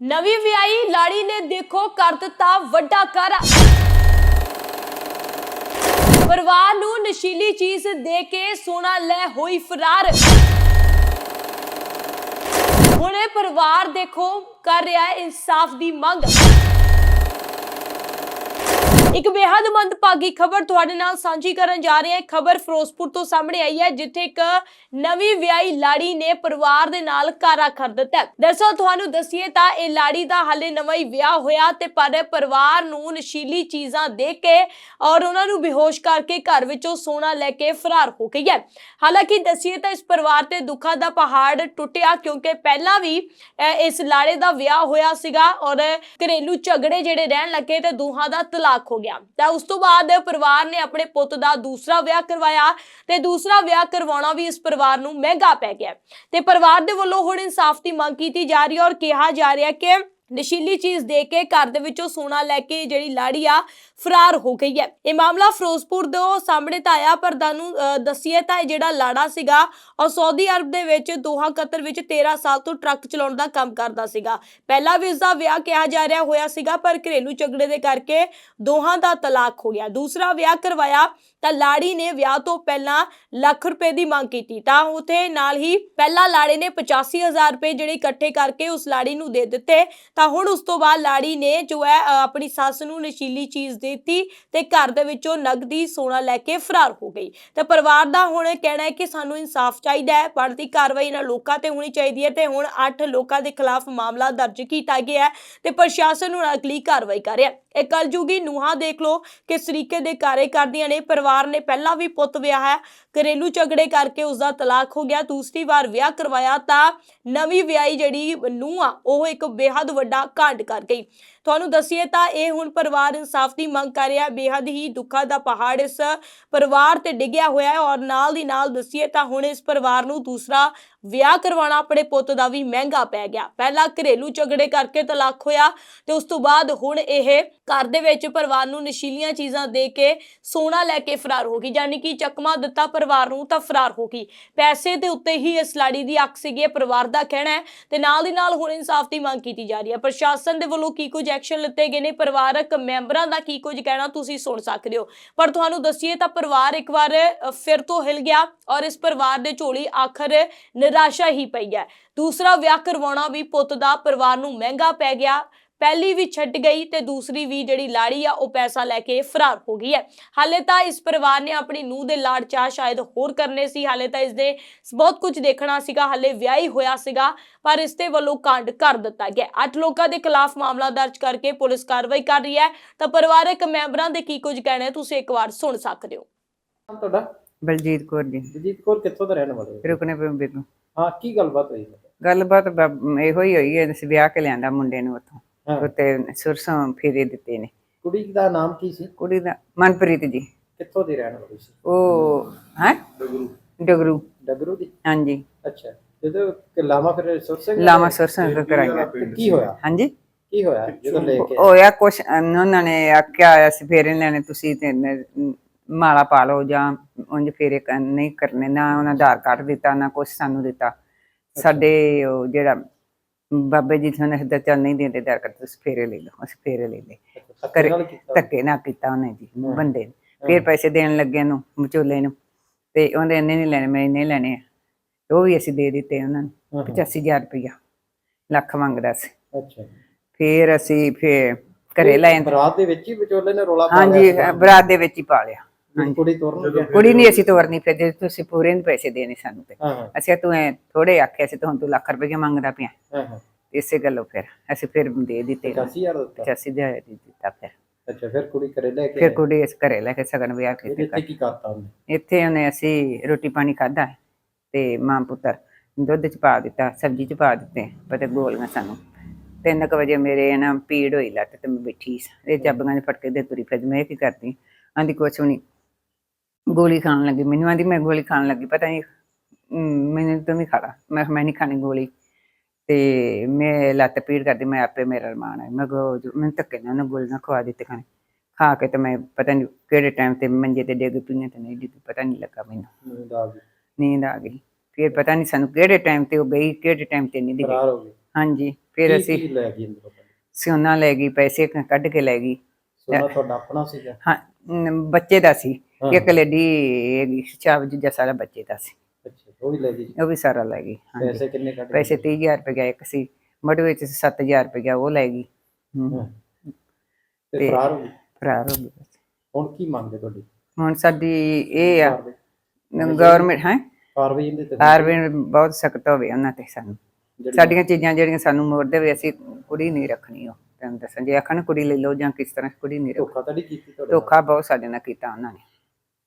ਨਵੀਂ ਵਿਆਹੀ ਲਾੜੀ ਨੇ ਦੇਖੋ ਕਰ ਦਿੱਤਾ ਵੱਡਾ ਕਾਰਾ। ਪਰਿਵਾਰ ਨੂੰ ਨਸ਼ੀਲੀ ਚੀਜ਼ ਦੇ ਕੇ ਸੋਨਾ ਲੈ ਹੋਈ ਫਰਾਰ। ਹੁਣੇ ਪਰਿਵਾਰ ਦੇਖੋ ਕਰ ਰਿਹਾ ਇਨਸਾਫ ਦੀ ਮੰਗ। ਇੱਕ ਬੇहद ਮੰਦਭਾਗੀ ਖਬਰ ਤੁਹਾਡੇ ਨਾਲ ਸਾਂਝੀ ਕਰਨ ਜਾ ਰਹੇ ਹਾਂ ਖਬਰ ਫਿਰੋਜ਼ਪੁਰ ਤੋਂ ਸਾਹਮਣੇ ਆਈ ਹੈ, ਜਿੱਥੇ ਇੱਕ ਨਵੀਂ ਵਿਆਹੀ ਲਾੜੀ ਨੇ ਪਰਿਵਾਰ ਦੇ ਨਾਲ ਕਾਰਾ ਕਰ ਦਿੱਤਾ ਹੈ। ਤੁਹਾਨੂੰ ਦੱਸੀਏ ਤਾਂ ਇਹ ਲਾੜੀ ਦਾ ਹਾਲੇ ਨਵਾਂ ਹੀ ਵਿਆਹ ਹੋਇਆ ਤੇ ਪਰ ਪਰਿਵਾਰ ਨੂੰ ਨਸ਼ੀਲੀ ਚੀਜ਼ਾਂ ਦੇ ਕੇ ਔਰ ਉਹਨਾਂ ਨੂੰ ਬੇਹੋਸ਼ ਕਰਕੇ ਘਰ ਵਿੱਚੋਂ ਸੋਨਾ ਲੈ ਕੇ ਫਰਾਰ ਹੋ ਗਈ ਹੈ ਹਾਲਾਂਕਿ ਦੱਸੀਏ ਤਾਂ ਇਸ ਪਰਿਵਾਰ ਤੇ ਦੁੱਖਾਂ ਦਾ ਪਹਾੜ ਟੁੱਟਿਆ ਕਿਉਂਕਿ ਪਹਿਲਾਂ ਵੀ ਇਸ ਲਾੜੇ ਦਾ ਵਿਆਹ ਹੋਇਆ ਸੀਗਾ ਔਰ ਘਰੇਲੂ ਝਗੜੇ ਜਿਹੜੇ ਰਹਿਣ ਲੱਗੇ ਤੇ ਦੋਹਾਂ ਦਾ ਤਲਾਕ ਹੋ ਗਿਆ। ਤਾਂ ਉਸ ਤੋਂ ਬਾਅਦ ਪਰਿਵਾਰ ਨੇ ਆਪਣੇ ਪੁੱਤ ਦਾ ਦੂਸਰਾ ਵਿਆਹ ਕਰਵਾਇਆ ਤੇ ਦੂਸਰਾ ਵਿਆਹ ਕਰਵਾਉਣਾ ਵੀ ਇਸ ਪਰਿਵਾਰ ਨੂੰ ਮਹਿੰਗਾ ਪੈ ਗਿਆ। ਤੇ ਪਰਿਵਾਰ ਦੇ ਵੱਲੋਂ ਹੁਣ ਇਨਸਾਫ ਦੀ ਮੰਗ ਕੀਤੀ ਜਾ ਰਹੀ ਹੈ ਔਰ ਕਿਹਾ ਜਾ ਰਿਹਾ ਕਿ ਨਸ਼ੀਲੀ ਚੀਜ਼ ਦੇ ਕੇ ਘਰ ਦੇ ਵਿੱਚੋਂ ਸੋਨਾ ਲੈ ਕੇ ਜਿਹੜੀ ਲਾੜੀ ਆ ਫਰਾਰ ਹੋ ਗਈ ਹੈ। ਇਹ ਮਾਮਲਾ ਫਿਰੋਜ਼ਪੁਰ ਤੋਂ ਸਾਹਮਣੇ ਤਾਂ ਆਇਆ ਪਰ ਤੁਹਾਨੂੰ ਅਹ, ਤਾਂ ਇਹ ਜਿਹੜਾ ਲਾੜਾ ਸੀਗਾ ਔਰ ਸਾਊਦੀ ਅਰਬ ਦੇ ਵਿੱਚ ਦੋਹਾ ਕਤਰ ਵਿੱਚ 13 ਸਾਲ ਤੋਂ ਟਰੱਕ ਚਲਾਉਣ ਦਾ ਕੰਮ ਕਰਦਾ ਸੀਗਾ। ਪਹਿਲਾਂ ਵੀ ਇਸ ਦਾ ਵਿਆਹ ਕਿਹਾ ਜਾ ਰਿਹਾ ਹੋਇਆ ਸੀਗਾ ਪਰ ਘਰੇਲੂ ਝਗੜੇ ਦੇ ਕਰਕੇ ਦੋਹਾਂ ਦਾ ਤਲਾਕ ਹੋ ਗਿਆ। ਦੂਸਰਾ ਵਿਆਹ ਕਰਵਾਇਆ ਤਾਂ ਲਾੜੀ ਨੇ ਵਿਆਹ ਤੋਂ ਪਹਿਲਾਂ ਲੱਖ ਰੁਪਏ ਦੀ ਮੰਗ ਕੀਤੀ। ਤਾਂ ਉਥੇ ਨਾਲ ਹੀ ਪਹਿਲਾਂ ਲਾੜੇ ਨੇ 85000 ਰੁਪਏ ਜਿਹੜੇ ਇਕੱਠੇ ਕਰਕੇ ਉਸ ਲਾੜੀ ਨੂੰ ਦੇ ਦਿੱਤੇ ਤਾਂ ਹੁਣ ਉਸ ਤੋਂ ਬਾਅਦ ਲਾੜੀ ਨੇ ਜੋ ਹੈ ਆਪਣੀ ਸੱਸ ਨੂੰ ਨਸ਼ੀਲੀ ਚੀਜ਼ ਦਿੱਤੀ ਤੇ ਘਰ ਦੇ ਵਿੱਚੋਂ ਨਗਦੀ ਸੋਨਾ ਲੈ ਕੇ ਫਰਾਰ ਹੋ ਗਈ। ਤੇ ਪਰਿਵਾਰ ਦਾ ਹੁਣ ਕਹਿਣਾ ਹੈ ਕਿ ਸਾਨੂੰ ਇਨਸਾਫ ਚਾਹੀਦਾ ਹੈ, ਬਣਦੀ ਕਾਰਵਾਈ ਇਹਨਾਂ ਲੋਕਾਂ ਤੇ ਹੋਣੀ ਚਾਹੀਦੀ ਹੈ ਤੇ ਹੁਣ 8 ਲੋਕਾਂ ਦੇ ਖਿਲਾਫ ਮਾਮਲਾ ਦਰਜ ਕੀਤਾ ਗਿਆ ਹੈ ਤੇ ਪ੍ਰਸ਼ਾਸਨ ਹੁਣ ਅਗਲੀ ਕਾਰਵਾਈ ਕਰ ਰਿਹਾ ਇਹ ਕਲਯੁਗੀ ਨੂਹਾਂ ਦੇਖ ਲਓ ਕਿਸ ਤਰੀਕੇ ਦੇ ਕਾਰੇ ਕਰਦੀਆਂ ਨੇ। ਪਰਿਵਾਰ ਨੇ ਪਹਿਲਾਂ ਵੀ ਪੁੱਤ ਵਿਆਹ ਹੈ, ਘਰੇਲੂ ਝਗੜੇ ਕਰਕੇ ਉਸ ਦਾ ਤਲਾਕ ਹੋ ਗਿਆ। ਦੂਸਰੀ ਵਾਰ ਵਿਆਹ ਕਰਵਾਇਆ ਤਾਂ ਨਵੀਂ ਵਿਆਹੀ ਜਿਹੜੀ ਨੂੰਹ ਆ, ਉਹ ਇੱਕ ਬੇਹੱਦ ਵੱਡੀ ਕਾਂਡ ਕਰ ਗਈ ਤੁਹਾਨੂੰ ਦੱਸੀਏ ਤਾਂ ਇਹ ਹੁਣ ਪਰਿਵਾਰ ਇਨਸਾਫ ਦੀ ਮੰਗ ਕਰ ਰਿਹਾ ਹੈ ਬੇਹੱਦ ਹੀ ਦੁੱਖਾਂ ਦਾ ਪਹਾੜ ਇਸ ਪਰਿਵਾਰ ਤੇ ਡਿੱਗਿਆ ਹੋਇਆ ਹੈ ਔਰ ਨਾਲ ਦੀ ਨਾਲ ਦੱਸੀਏ ਤਾਂ ਹੁਣ ਇਸ ਪਰਿਵਾਰ ਨੂੰ ਦੂਸਰਾ ਵਿਆਹ ਕਰਵਾਉਣਾ ਆਪਣੇ ਪੁੱਤ ਦਾ ਵੀ ਮਹਿੰਗਾ ਪੈ ਗਿਆ। ਪਹਿਲਾਂ ਘਰੇਲੂ ਝਗੜੇ ਕਰਕੇ ਤਲਾਕ ਹੋਇਆ ਤੇ ਉਸ ਤੋਂ ਬਾਅਦ ਹੁਣ ਇਹ ਘਰ ਦੇ ਵਿੱਚ ਪਰਿਵਾਰ ਨੂੰ ਨਸ਼ੀਲੀਆਂ ਚੀਜ਼ਾਂ ਦੇ ਕੇ ਸੋਨਾ ਲੈ ਕੇ ਫਰਾਰ ਹੋ ਗਈ, ਯਾਨੀ ਕਿ ਚਕਮਾ ਦਿੱਤਾ ਪਰਿਵਾਰ ਨੂੰ ਤਾਂ ਫਰਾਰ ਹੋ ਗਈ। ਪੈਸੇ ਦੇ ਉੱਤੇ ਹੀ ਇਸ ਲਾੜੀ ਦੀ ਅੱਖ ਸੀਗੀ ਪਰਿਵਾਰ ਦਾ ਕਹਿਣਾ ਹੈ ਤੇ ਨਾਲ ਦੀ ਨਾਲ ਹੁਣ ਇਨਸਾਫ ਦੀ ਮੰਗ ਕੀਤੀ ਜਾ ਰਹੀ ਹੈ। ਪ੍ਰਸ਼ਾਸਨ ਦੇ ਵੱਲੋਂ ਕੀ ਕੁਝ ਐਕਸ਼ਨ ਲਿੱਤੇ ਗਏ ਨੇ, ਪਰਿਵਾਰਕ ਮੈਂਬਰਾਂ ਦਾ ਕੀ ਕੁਝ ਕਹਿਣਾ ਤੁਸੀਂ ਸੁਣ ਸਕਦੇ ਹੋ। ਪਰ ਤੁਹਾਨੂੰ ਦੱਸੀਏ ਤਾਂ ਪਰਿਵਾਰ ਇੱਕ ਵਾਰ ਫਿਰ ਤੋਂ ਹਿਲ ਗਿਆ ਔਰ ਇਸ ਪਰਿਵਾਰ ਦੇ ਝੋਲੀ ਆਖਰ ਨਿਰਾਸ਼ਾ ਹੀ ਪਈ ਹੈ। ਦੂਸਰਾ ਵਿਆਹ ਕਰਵਾਉਣਾ ਵੀ ਪੁੱਤ ਦਾ ਪਰਿਵਾਰ ਨੂੰ ਮਹਿੰਗਾ ਪੈ ਗਿਆ। ਪਹਿਲੀ ਵੀ ਛੱਡ ਗਈ ਤੇ ਦੂਸਰੀ ਵੀ ਜਿਹੜੀ ਲਾੜੀ ਆ ਉਹ ਪੈਸਾ ਲੈ ਕੇ ਫਰਾਰ ਹੋ ਗਈ ਹੈ। ਹਾਲੇ ਤਾਂ ਇਸ ਪਰਿਵਾਰ ਨੇ ਆਪਣੀ ਨੂੰਹ ਦੇ ਲਾੜ ਚਾਹ ਸ਼ਾਇਦ ਹੋਰ ਕਰਨੇ ਸੀ। ਹਾਲੇ ਤਾਂ ਇਸ ਦੇ ਬਹੁਤ ਕੁਝ ਦੇਖਣਾ ਸੀਗਾ ਹਾਲੇ ਵਿਆਹੀ ਹੋਇਆ ਸੀਗਾ ਪਰ ਇਸ ਦੇ ਵੱਲੋਂ ਕਾਂਡ ਕਰ ਦਿੱਤਾ ਗਿਆ ਅੱਠ ਲੋਕਾਂ ਦੇ ਖਿਲਾਫ ਮਾਮਲਾ ਦਰਜ ਕਰਕੇ ਪੁਲਿਸ ਕਾਰਵਾਈ ਕਰ ਰਹੀ ਹੈ। ਤਾਂ ਪਰਿਵਾਰਕ ਮੈਂਬਰਾਂ ਦੇ ਕੀ ਕੁਝ ਕਹਿਣਾ ਹੈ ਤੁਸੀਂ ਇੱਕ ਵਾਰ ਸੁਣ ਸਕਦੇ ਹੋ। ਨਾਮ ਤੁਹਾਡਾ? ਬਲਜੀਤ ਕੌਰ ਜੀ। ਜਗਜੀਤ ਕੌਰ ਕਿੱਥੋਂ ਦਾ ਰਹਿਣ ਵਾਲੇ ਹੋ? ਰੁਕਨੇ ਪਿੰਬੇ ਤੋਂ। ਹਾਂ ਕੀ ਗੱਲਬਾਤ ਹੋਈ? ਗੱਲਬਾਤ ਬ- ਇਹੋ ਹੀ ਹੋਈ ਹੈ ਅਸੀਂ ਵਿਆਹ ਕੇ ਲਿਆਂਦਾ ਮੁੰਡੇ ਨੂੰ ਉੱਥੋਂ। ਉੱਤੇ ਸੁਰਸੋਂ ਫੇਰੇ ਦਿੱਤੇ ਨੇ। ਕੁੜੀ ਦਾ ਨਾਮ ਕੀ ਸੀ? ਕੁੜੀ ਦਾ ਮਨਪ੍ਰੀਤ ਜੀ। ਕਿੱਥੋਂ ਦੀ ਰਹਿਣ ਵਾਲੀ ਸੀ? ਉਹ ਹੈ? ਡਗਰੂ। ਡਗਰੂ। ਦੀ? ਹਾਂਜੀ। ਅੱਛਾ। ਜਦੋਂ ਕਿ ਲਾਮਾ ਫਿਰ ਸੁਰ ਸਿੰਘ ਲਾਮਾ ਸੁਰਸੋਂ ਤੋਂ ਕਰਾਂਗੇ ਤੇ ਕੀ ਹੋਇਆ? ਹਾਂਜੀ। ਕੀ ਹੋਇਆ? ਜਦੋਂ ਲੈ ਕੇ ਹੋਇਆ ਕੁਛ ਉਹਨਾਂ ਨੇ ਆਖਿਆ ਆਇਆ ਸੀ ਫੇਰੇ ਲੈਣੇ ਤੁਸੀਂ ਤੇ ਨ- ਮਾਲਾ ਪਾ ਲਓ ਜਾਂ ਉਂਝ ਫੇਰੇ ਨਹੀਂ ਕਰਨੇ ਨਾ ਉਹਨਾਂ ਆਧਾਰ ਕਾਰਡ ਦਿੱਤਾ ਨਾ ਕੁਛ ਸਾਨੂੰ ਦਿੱਤਾ। ਸਾਡੇ ਜਿਹੜਾ ਬਾਬੇ ਜੀ ਤੁਹਾਨੂੰ ਹੱਦ ਚੱਲ ਨਹੀਂ ਦਿੰਦੇ ਆਧਾਰ ਕਾਰਡ ਤੁਸੀਂ ਫੇਰੇ ਲੈ ਲਓ ਅਸੀਂ ਫੇਰੇ ਲੈ ਲਏ। ਧੱਕੇ ਨਾ ਕੀਤਾ? ਉਹਨੇ ਜੀ ਬੰਦੇ ਨੇ। ਫਿਰ ਪੈਸੇ ਦੇਣ ਲੱਗੇ ਨੂੰ ਵਿਚੋਲੇ ਨੂੰ। ਤੇ ਉਹਦੇ ਇੰਨੇ ਨਹੀਂ ਲੈਣੇ ਮੈਂ ਇੰਨੇ ਲੈਣੇ ਆ। ਉਹ ਵੀ ਅਸੀਂ ਦੇ ਦਿੱਤੇ ਉਹਨਾਂ ਨੂੰ ਹਾਂ, ਹਾਂ। 85000 ਰੁਪਇਆ ਲੱਖ ਮੰਗਦਾ ਸੀ। ਅੱਛਾ ਫਿਰ ਅਸੀਂ ਫਿਰ ਘਰੇ ਲੈ ਬਰਾਤ ਦੇ ਵਿੱਚ ਹੀ ਵਿਚੋਲੇ ਨੇ ਰੋਲਾ ਪਾ ਹਾਂਜੀ ਬਰਾਤ ਦੇ ਵਿੱਚ ਹੀ ਪਾ ਲਿਆ। ਕੁੜੀ ਤੋਰਨ ਕੁੜੀ ਨਹੀਂ ਅਸੀਂ ਤੋਰਨੀ ਫਿਰ ਜੇ ਤੁਸੀਂ ਪੂਰੇ ਨਹੀਂ ਪੈਸੇ ਦੇਣੇ ਸਾਨੂੰ ਤੇ। ਹਾਂ ਹਾਂ। ਅਸੀਂ ਤੂੰ ਐ ਥੋੜੇ ਆਖਿਆ ਸੀ ਤੂੰ ਤੂੰ ਲੱਖ ਰੁਪਏ ਮੰਗਦਾ ਪਿਆ। ਹਾਂ ਹਾਂ। ਇਸੇ ਗੱਲੋਂ ਫਿਰ ਅਸੀਂ ਫਿਰ ਦੇ ਦਿੱਤੇ। 85000 ਦਿੱਤਾ। 85000 ਦੇ ਦਿੱਤਾ ਫਿਰ। ਅੱਛਾ ਫਿਰ ਕੁੜੀ ਘਰੇ ਲੈ ਕੇ ਫਿਰ ਆਏ। ਕੁੜੀ ਇਸ ਘਰੇ ਲੈ ਕੇ ਸਗਨ ਵਿਆਹ ਫਿਰ ਕੀਤੇ ਇੱਥੇ ਕੀ ਕਰਤਾ ਉਹਨੇ? ਇੱਥੇ ਉਹਨੇ ਅਸੀਂ ਰੋਟੀ ਪਾਣੀ ਖਾਦਾ ਤੇ ਮਾਂ ਪੁੱਤਰ ਦੁੱਧ ਚ ਪਾ ਦਿੱਤਾ ਸਬਜ਼ੀ ਚ ਪਾ ਦਿੱਤੇ ਪਤੇ ਗੋਲੀਆਂ ਸਾਨੂੰ। ਤਿੰਨ ਕੁ ਵਜੇ ਮੇਰੇ ਨਾ ਪੀੜ ਹੋਈ ਲੱਤ ਤੇ ਮੈਂ ਬੈਠੀ ਸੀ। ਇਹ ਚੱਬੀਆਂ ਦੇ ਫਟਕੇ ਦੇ ਤੁਰੀ ਫਿਰ ਮੈਂ ਇਹ ਕੀ ਕਰਦੀ? ਆਂਦੀ ਕੁਛ ਵੀ ਨਹੀਂ ਗੋਲੀ ਖਾਣ ਲੱਗੀ। ਮੈਨੂੰ ਆਂਦੀ ਮੈਂ ਗੋਲੀ ਖਾਣ ਲੱਗੀ। ਪਤਾ ਨਹੀਂ ਅਮ, ਮੈਨੂੰ ਤੂੰ ਵੀ ਖਾ ਲਾ ਮੈਂ ਕਿਹਾ ਮੈਂ ਨਹੀਂ ਖਾਣੀ ਗੋਲੀ। ਤੇ ਮੈਂ ਲੱਤ ਪੀੜ ਕਰਦੀ ਮੈਂ ਆਪੇ ਮੇਰਾ ਰਮਾਨ ਹੈ ਮੈਂ ਕੋ ਮੈਂ ਧੱਕੇ ਨਾਲ ਉਹਨੂੰ ਗੋਲੀਆਂ ਖਵਾ ਦਿੱਤੇ ਖਾਣੇ। ਖਾ ਕੇ ਤੇ ਮੈਂ ਪਤਾ ਨਹੀਂ ਕਿਹੜੇ ਟਾਈਮ ਤੇ ਮੰਜੇ ਤੇ ਡਿੱਗ ਪਈਆਂ ਤੇ ਨਹੀਂ ਡਿੱਗ ਪਤਾ ਨਹੀਂ ਲੱਗਾ ਮੈਨੂੰ। ਨੀਂਦ ਆ ਗਈ। ਨੀਂਦ ਆ ਗਈ। ਫਿਰ ਪਤਾ ਨਹੀਂ ਸਾਨੂੰ ਕਿਹੜੇ ਟਾਈਮ ਤੇ ਉਹ ਗਈ ਕਿਹੜੇ ਟਾਈਮ ਤੇ ਨਹੀਂ ਡਿੱਗੀ। ਫਰਾਰ ਹੋ ਗਈ। ਹਾਂਜੀ ਫਿਰ ਕੀ- ਅਸੀਂ ਕੀ ਲੈ ਗਈ ਅੰਦਰੋਂ ਤੁਹਾਡੇ? ਸੋਨਾ ਲੈ ਗਈ ਪੈਸੇ ਕ- ਕੱਢ ਕੇ ਲੈ ਗਈ। ਸੋਨਾ ਤੁਹਾਡਾ ਆਪਣਾ ਸੀਗਾ? ਹਾਂ ਨ- ਬੱਚੇ ਦਾ ਸੀ। ਇੱਕ ਲੇਡੀ ਹੈਗੀ ਚਾਬ ਜਿਹਾ ਸਾਰਾ ਬੱਚੇ ਦਾ ਸੀ। ਅੱਛਾ ਉਹ ਵੀ ਲੈ ਗਈ? ਉਹ ਵੀ ਸਾਰਾ ਲੈ ਗਈ ਹਾਂਜੀ। ਪੈਸੇ ਕਿੰਨੇ ਕੱਢ ਪੈਸੇ 30000 ਰੁਪਏ ਗਿਆ ਇੱਕ ਸੀ ਮੜ ਵਿੱਚ 7000 ਰੁਪਏ ਗਿਆ ਉਹ ਲੈ ਗਈ। ਹਾਂ। ਤੇ ਤੇ- ਫਰਾਰ ਹੋ ਗਈ? ਫਰਾਰ ਹੋ ਗਈ ਬਸ। ਹੁਣ ਕੀ ਮੰਗਦੇ ਤੁਹਾਡੀ? ਹੁਣ ਸਾਡੀ ਇਹ ਆ ਕਾਰਵਾਈ? ਗਵਰਨਮੈਂਟ ਹੈ? ਕਾਰਵਾਈ ਇਹਦੇ ਤੇ ਆਰਵੀ ਬਹੁਤ ਸਖਤ ਹੋਵੇ ਉਹਨਾਂ ਤੇ ਸਾਨੂੰ। ਜਿਹੜੀ- ਸਾਡੀਆਂ ਚੀਜ਼ਾਂ ਜਿਹੜੀਆਂ ਸਾਨੂੰ ਮੋੜ ਦੇਵੇ ਅਸੀਂ ਕੁੜੀ ਨਹੀਂ ਰੱਖਣੀ ਉਹ ਤੈਨੂੰ ਦੱਸਾਂ। ਜੇ ਆਖਣ ਕੁੜੀ ਲੈ ਲਓ ਜਾਂ ਕਿਸ ਤਰ੍ਹਾਂ ਕੁੜੀ ਨਹੀਂ ਰੱਖਣੀ। ਧੋਖਾ ਤਾਂ ਨਹੀਂ ਕੀਤੀ ਤੁਹਾਡੇ? ਧੋਖਾ ਬਹੁਤ ਸਾਡੇ ਨਾਲ ਕੀਤਾ ਉਹਨਾਂ ਨੇ।